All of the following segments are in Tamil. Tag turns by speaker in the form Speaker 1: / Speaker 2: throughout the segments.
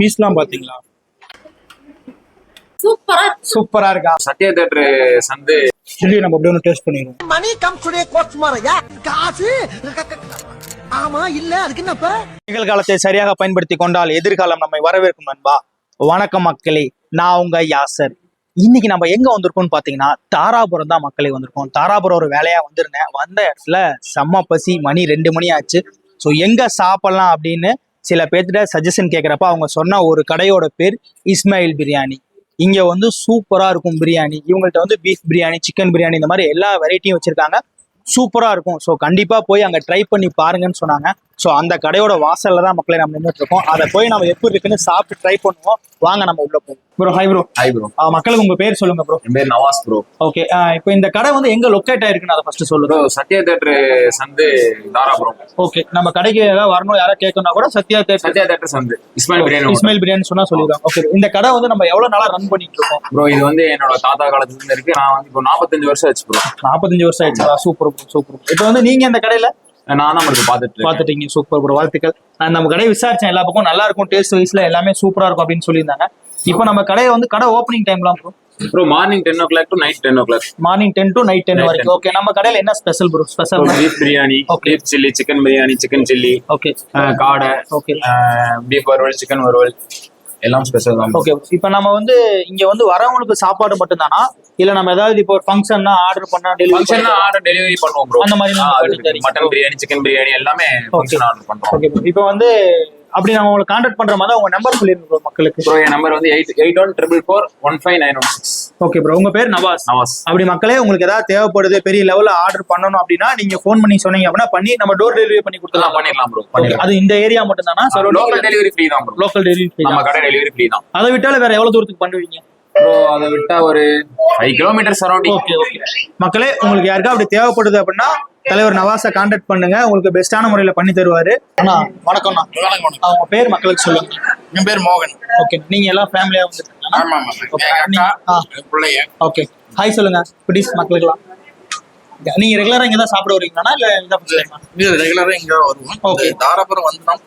Speaker 1: பீஸ்லாம் பாத்தீங்களா?
Speaker 2: சூப்பரா
Speaker 1: சூப்பரா இருக்கா?
Speaker 3: சத்யா தேட்டரு சந்து.
Speaker 1: சில்லி நம்ம அப்படியே ஒன்று டேஸ்ட் பண்ணிடுவோம்.
Speaker 4: மணி கம் டுடே கோட்ஸ் மாரையா காசு? ஆமா இல்ல அதுக்கு என்னப்ப?
Speaker 1: நிகழ்காலத்தை சரியாக பயன்படுத்தி கொண்டால் எதிர்காலம் நம்மை வரவேற்கும் நண்பா. வணக்கம் மக்களே நான் உங்க யாசர் இன்னைக்கு நம்ம எங்க வந்திருக்கோம்னு பாத்தீங்கன்னா தாராபுரம் தான் மக்களே வந்திருக்கோம். தாராபுரம் ஒரு வேலையா வந்திருந்தேன். வந்த இடத்துல செம்ம பசி மணி ரெண்டு மணி ஆச்சு. ஸோ எங்க சாப்பிடலாம் அப்படின்னு சில பேர்த்திட்ட சஜஷன் கேட்குறப்ப அவங்க சொன்ன ஒரு கடையோட பேர் இஸ்மாயில் பிரியாணி இங்க வந்து சூப்பரா இருக்கும் பிரியாணி இவங்கள்ட்ட வந்து பீஃப் பிரியாணி சிக்கன் பிரியாணி இந்த மாதிரி எல்லா வெரைட்டியும் வச்சிருக்காங்க. சூப்பரா இருக்கும். ஸோ கண்டிப்பா போய் அங்க ட்ரை பண்ணி பாருங்கன்னு சொன்னாங்க. ஸோ அந்த கடையோட வாசல்ல தான் மக்களை நம்ம நின்றுட்டு இருக்கோம் அதை போய் நம்ம எப்படி இருக்குன்னு சாப்பிட்டு ட்ரை பண்ணுவோம். வாங்க நம்ம உள்ள போவோம். Bro hi bro
Speaker 3: hi bro
Speaker 1: மக்களுக்கு உங்க பேர் சொல்லுங்க ப்ரோ
Speaker 3: என் பேர் நவாஸ் ப்ரோ
Speaker 1: ஓகே இப்போ இந்த கடை வந்து எங்க லொக்கேட் ஆயிருக்குன்னு அதை ஃபர்ஸ்ட் சொல்லுங்க.
Speaker 3: ப்ரோ சத்யா தேட்டரு சந்து தாராபுரம்
Speaker 1: ஓகே நம்ம கடைக்கு ஏதாவது வரணும் யாராவது கேட்கணும்னா கூட சத்யா தேட்டர்
Speaker 3: சத்யா தேட்டர் சந்து. இஸ்மாயில் பிரியாணி
Speaker 1: இஸ்மாயில் பிரியாணி சொன்னா சொல்லிடுவாங்க. ஓகே இந்த கடை வந்து நம்ம எவ்வளவு நாளா ரன் பண்ணிட்டு இருக்கோம்?
Speaker 3: ப்ரோ இது வந்து என்னோட தாத்தா காலத்துல இருந்து இருக்கு. நான் வந்து இப்போ நாற்பத்தஞ்சு வருஷம் ஆச்சு ப்ரோ
Speaker 1: நாற்பத்தஞ்சு வருஷம் ஆயிடுச்சா? Super super. இப்போ வந்து நீங்க இந்த கடையில?
Speaker 3: நான் தான் இருக்கு பாத்துட்டு இருக்கேன்.
Speaker 1: பாத்துட்டீங்க சூப்பர் ப்ரோ வாழ்த்துக்கள். நம்ம கடையை விசாரிச்சேன். எல்லா பக்கம் நல்லா இருக்கும். டேஸ்ட் வைஸ்ல எல்லாமே சூப்பரா இருக்கும் அப்படின்னு சொல்லியிருந்தாங்க. இப்போ நம்ம கடையை வந்து கடை ஓப்பனிங் டைம்லாம் bro
Speaker 3: bro morning ten o'clock to night ten o'clock
Speaker 1: morning ten to night ten வரைக்கும்.
Speaker 3: 10.
Speaker 1: ஓகே நம்ம கடையில என்ன special bro special
Speaker 3: beef biryani. Beef chilli chicken biryani chicken chilli
Speaker 1: okay
Speaker 3: காடை
Speaker 1: ஓகே
Speaker 3: பீஃப் வறுவல் சிக்கன் வறுவல். எல்லாம் ஸ்பெஷல் தான்.
Speaker 1: ஓகே இப்போ நம்ம வந்து இங்க வந்து வரவங்களுக்கு சாப்பாடு மட்டும் தானா இல்ல நம்ம ஏதாவது இப்போ ஃபங்க்ஷன்னா ஆர்டர் பண்ணா டெலிவரி
Speaker 3: ஃபங்க்ஷன் ஆர்டர் டெலிவரி பண்ணுவோம் ப்ரோ
Speaker 1: அந்த மாதிரி.
Speaker 3: மட்டன் பிரியாணி சிக்கன் பிரியாணி எல்லாமே ஃபங்க்ஷன் ஆர்டர் பண்றோம்.
Speaker 1: ஓகே இப்போ வந்து அப்படி நம்ம உங்களை கான்டாக்ட் பண்ற மாதிரி உங்க நம்பர் சொல்லிருங்க bro மக்களுக்கு.
Speaker 3: ப்ரோ என் நம்பர் வந்து eight eight one triple four one five nine one six
Speaker 1: okay bro உங்க பேர் நவாஸ்.
Speaker 3: நவாஸ்.
Speaker 1: அப்படி மக்களே உங்களுக்கு ஏதாவது தேவைப்படுது பெரிய லெவல்ல ஆர்டர் பண்ணணும் அப்படின்னா நீங்க ஃபோன் பண்ணி சொன்னீங்க அப்படின்னா பண்ணி நம்ம டோர் டெலிவரி பண்ணி கொடுத்துலாம்
Speaker 3: பண்ணிடலாம் ப்ரோ
Speaker 1: அது இந்த ஏரியா மட்டும் தானா
Speaker 3: லோக்கல் டெலிவரி ஃப்ரீ தான் ப்ரோ
Speaker 1: லோக்கல் டெலிவரி
Speaker 3: நம்ம கடை டெலிவரி ஃப்ரீ தான்.
Speaker 1: அதை விட்டால வேற எவ்வளவு தூரத்துக்கு பண்ணுவீங்க?
Speaker 3: அதை விட்டா ஒரு five kilometre surrounding
Speaker 1: okay okay மக்களே உங்களுக்கு யாருக்கா அப்படி தேவைப்படுது அப்படின்னா தலைவர் நவாஸை கான்டாக்ட் பண்ணுங்க. உங்களுக்கு பெஸ்டான முறையில பண்ணி தருவாரு. அண்ணா வணக்கம்ண்ணா.
Speaker 5: வணக்கம்
Speaker 1: அவங்க பேர் மக்களுக்கு சொல்லுங்க.
Speaker 5: என் பேர் மோகன்.
Speaker 1: ஓகே நீங்க எல்லாம் ஃபேமிலியா வந்துருக்கீங்களா ஓகே. ஹாய் சொல்லுங்க. குட்டீஸ் மக்களுக்குலாம் நீங்க ரெகுலரா இங்க தான் சாப்பிட வரீங்களா இல்ல ஆ?
Speaker 5: இது ரெகுலரா இங்க வருவோம். இந்த தாராபுரம் வந்தோம்.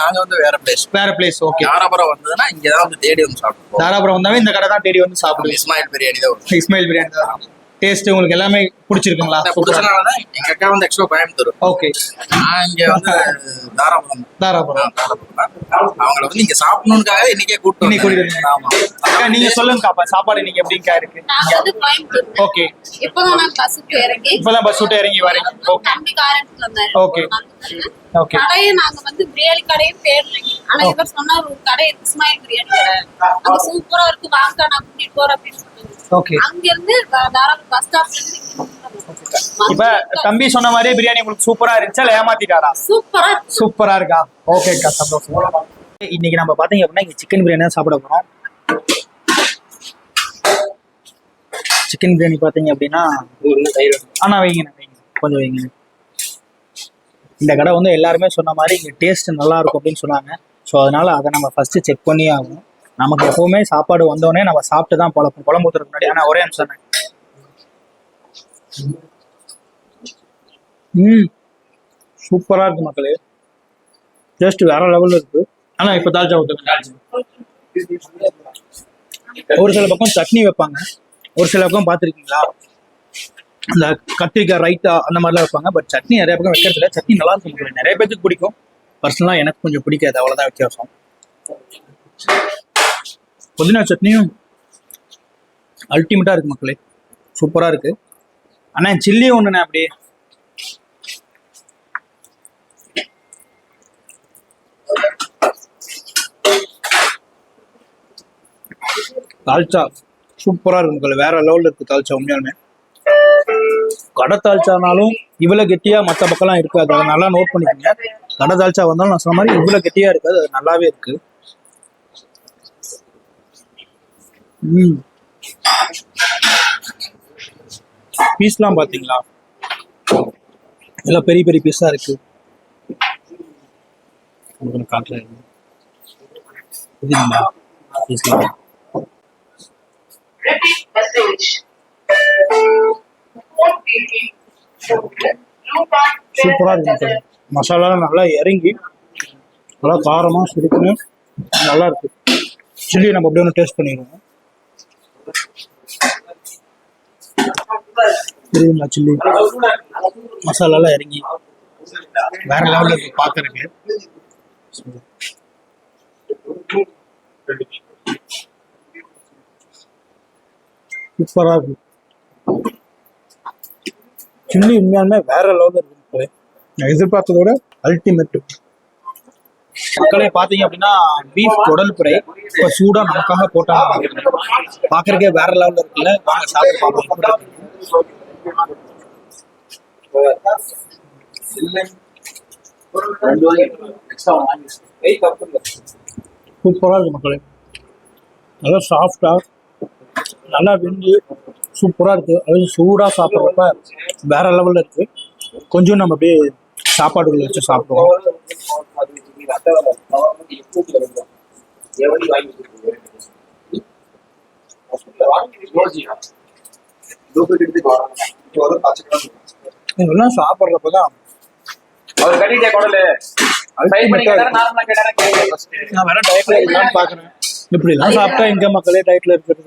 Speaker 5: நாங்க வந்து வேற பிளேஸ்
Speaker 1: வேற பிளேஸ் ஓகே
Speaker 5: தாராபுரம் வந்ததுன்னா இங்க தான் வந்து தேடி வந்து சாப்பிடுவோம்
Speaker 1: தாராபுரம் வந்தாவே இந்த கடை தான் தேடி வந்து சாப்பிடுவீங்க
Speaker 5: இஸ்மாயில் பிரியாணி தான்
Speaker 1: இஸ்மாயில் பிரியாணி தான் டேஸ்ட் உங்களுக்கு எல்லாமே பிடிச்சிருக்குங்களா?
Speaker 5: பிடிச்சனாலதான் எங்க அக்கா வந்து ஆக்சுவலா கோயம்புத்தூர்.
Speaker 1: ஓகே
Speaker 5: நான் இங்க வந்து தாராபுரம்.
Speaker 1: தாராபுரம்.
Speaker 5: தான். அவங்கள வந்து இங்க சாப்பிடணும்னுக்காக இன்னைக்கே கூப்பிட்டு
Speaker 1: இன்னைக்கு. கூட்டிட்டு
Speaker 5: ஆமா.
Speaker 1: அக்கா நீங்க சொல்லுங்க அப்ப சாப்பாடு நீங்க எப்படிங்கக்கா இருக்கு?
Speaker 2: நான் வந்து கோயம்புத்தூர்.
Speaker 1: ஓகே
Speaker 2: இப்பதான் நான் பஸ்ஸுக்கு இறங்கி.
Speaker 1: இப்பதான் பஸ் விட்டு இறங்கி ஓகே
Speaker 2: தம்பி காரத்துக்கு வந்தாரு.
Speaker 1: Okay. Okay.
Speaker 2: கடையை நாங்க வந்து பிரியாணி கடையும் தேடுறீங்க ஆனா இவர் சொன்னார் ஒரு கடை இஸ்மாயில் பிரியாணி கடை அங்க சூப்பரா இருக்கு. வாங்க நான் கூட்டிட்டு போறேன் அப்படின்னு சொன்னாங்க
Speaker 1: ஓகே
Speaker 2: அங்க இருந்து பஸ் ஸ்டாப்ல
Speaker 1: இப்ப தம்பி சொன்ன மாதிரியே பிரியாணி உங்களுக்கு சூப்பரா இருந்துச்சா ஏமாத்திட்டாரா?
Speaker 2: சூப்பரா இருக்கு.
Speaker 1: சூப்பரா இருக்கா? ஓகேக்கா சந்தோஷம். இன்னைக்கு நம்ம பாத்தீங்க அப்படின்னா இங்க சிக்கன் பிரியாணி தான் சாப்பிட போறோம். சிக்கன் பிரியாணி பாத்தீங்க அப்படின்னா ஆனா வைங்க வைங்க. கொஞ்சம் வைங்க. இந்த கடை வந்து எல்லாருமே சொன்ன மாதிரி இங்க டேஸ்ட் நல்லா இருக்கும் அப்படின்னு சொன்னாங்க. ஸோ அதனால அதை நம்ம ஃபர்ஸ்ட் செக் பண்ணி ஆகணும். நமக்கு எப்பவுமே சாப்பாடு வந்தோடனே நம்ம சாப்பிட்டு தான் பழப்போம் குழம்பு ஊத்துறதுக்கு முன்னாடி. ஆனா ஒரே நிமிஷம் ம். சூப்பரா இருக்கு மக்களே. டேஸ்ட் வேற லெவல்ல இருக்கு. ஆனா இப்ப தால்ச்சா ஊத்துங்க ஒரு சில பக்கம் சட்னி வைப்பாங்க. ஒரு சில பக்கம் பார்த்துருக்கீங்களா? அந்த கத்திரிக்காய் ரைத்தா அந்த மாதிரிலாம் வைப்பாங்க. பட் சட்னி நிறைய பக்கம் வைக்கிறது இல்லை. சட்னி நல்லா இருக்கும் நிறைய பேருக்கு பிடிக்கும். பர்சனலாக எனக்கு கொஞ்சம் பிடிக்காது. அவ்வளோதான் வித்தியாசம். புதினா சட்னியும் அல்டிமேட்டாக இருக்கு மக்களே. சூப்பராக இருக்கு. அண்ணா சில்லி ஒன்றுண்ணே அப்படியே. தால்ச்சா சூப்பரா இருக்கு மக்கள். வேற லெவல்ல இருக்கு தால்ச்சா உண்மையாலுமே. கடை தால்ச்சானாலும் இவ்வளோ கெட்டியா மத்த பக்கம்லாம் இருக்காது. அதை நல்லா நோட் பண்ணிக்கோங்க. கடை தால்ச்சா வந்தாலும் நான் சொன்ன மாதிரி இவ்வளவு கெட்டியா இருக்காது. அது நல்லாவே இருக்கு ம் பீஸ்லாம் பார்த்தீங்களா? எல்லாம் பெரிய பெரிய பீஸாக இருக்கு. காட்டுறேன். பீஸ்லாம்.
Speaker 6: சூப்பராக இருக்கு மசாலாலாம் நல்லா இறங்கி நல்லா காரமாக சுருக்குன்னு நல்லா இருக்கு. சில்லி நம்ம அப்படியே ஒன்று டேஸ்ட் பண்ணிடுவோம். தெரியுங்களா சில்லி? மசாலாலாம் இறங்கி. வேற லெவலில் இருக்கு பார்க்கறதுக்கு. சூப்பராக இருக்கு. சில்லி உண்மையாலுமே வேற லெவலில் இருக்கு நான் எதிர்பார்த்ததோட அல்டிமேட்
Speaker 1: மக்களே பாத்தீங்க அப்படின்னா பீஃப் குடல் பிறை இப்ப சூடா நமக்காக போட்டாங்க. பாக்குறதுக்கே வேற லெவல்ல இருக்குல்ல. வாங்க சாப்பிட்டு பார்ப்போம்.
Speaker 6: சூப்பராக இருக்கு மக்களே. நல்லா சாஃப்டாக நல்லா வெந்து சூப்பராக இருக்கு. அதாவது சூடாக சாப்பிட்றப்ப வேற லெவலில் இருக்கு. கொஞ்சம் நம்ம அப்படியே சாப்பாடுகள் வச்சு சாப்பிடுவோம். இதெல்லாம் சாப்பிட்றப்ப தான்
Speaker 3: அவர் கட்டிட்டே குடலு. first.
Speaker 6: நான் வேற டயட்ல இருக்கலாம்னு பார்க்குறேன் இப்படிலாம் சாப்பிட்டா எங்க மக்களே டயட்ல இருக்கிறது?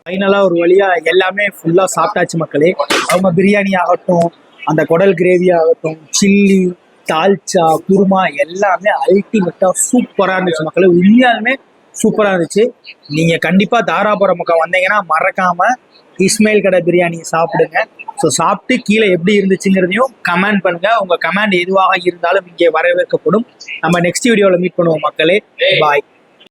Speaker 1: ஃபைனலா ஒரு வழியா எல்லாமே ஃபுல்லா சாப்பிட்டாச்சு மக்களே. அவங்க பிரியாணி ஆகட்டும் அந்த குடல் கிரேவி ஆகட்டும் சில்லி தால்ச்சா குருமா எல்லாமே அல்டிமேட்டா சூப்பரா இருந்துச்சு மக்களே. உண்மையாலுமே சூப்பராக இருந்துச்சு. நீங்கள் கண்டிப்பாக தாராபுரம் பக்கம் வந்தீங்கன்னா மறக்காமல் இஸ்மாயில் கடை பிரியாணி சாப்பிடுங்க. ஸோ சாப்பிட்டு கீழே எப்படி இருந்துச்சுங்கிறதையும் கமெண்ட் பண்ணுங்க. உங்க கமெண்ட் எதுவாக இருந்தாலும் இங்கே வரவேற்கப்படும். நம்ம நெக்ஸ்ட் வீடியோவில் மீட் பண்ணுவோம் மக்களே. பாய்